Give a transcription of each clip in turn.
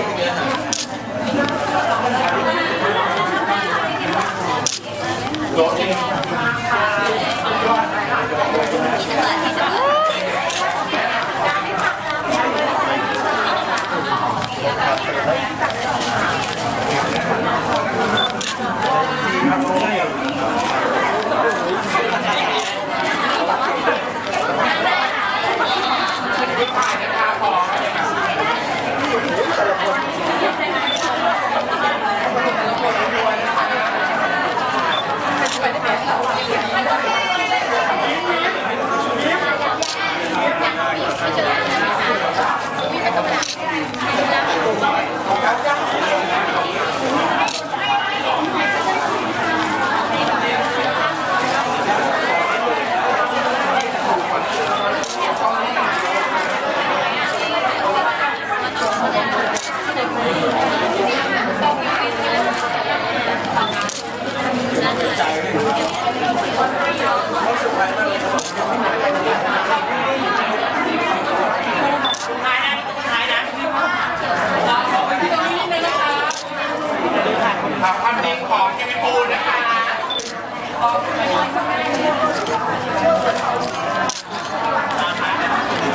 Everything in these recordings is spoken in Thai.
ぜひさ ครับความจริงของเกมิปูนนะคะ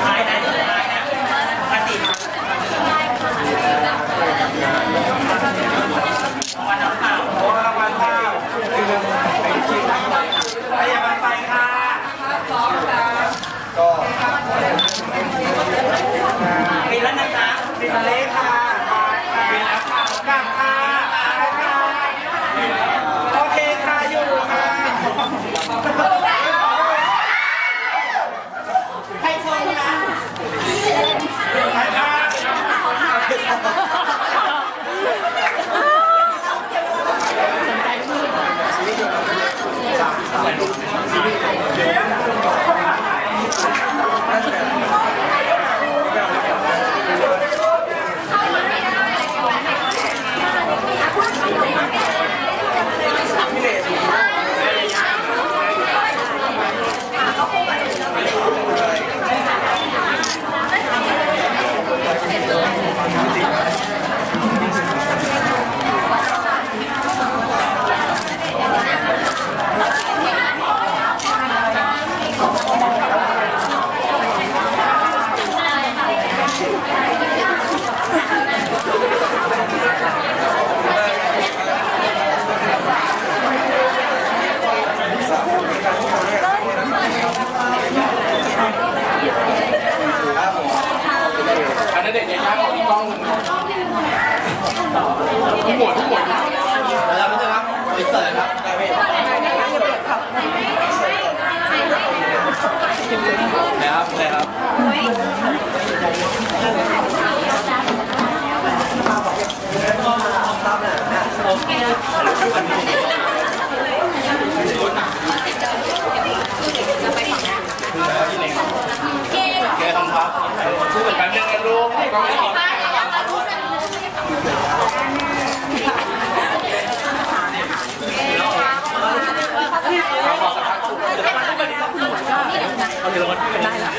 ท้ายนะท้ายนะปฏิบัติวันน้ำเปล่าวันเปล่าพยาบาลไปค่ะปิดแล้วนะคะปิดมาเลยค่ะปิดแล้วค่ะกลับค่ะไปค่ะ โอเคค่ะอยู่ค่ะใครชมคะใครคะอันนั้นเด็กยังยังมีกล้องทุก หมดทุกหมดแล้วไม่ใช่ครับอินเสิร์ตครับได้ไหมนะครับนะครับโอเคครับพูดเหมือนกันเรื่องกันลูกกล้องไม่ติด เอาเลยรางวัล ได้ละ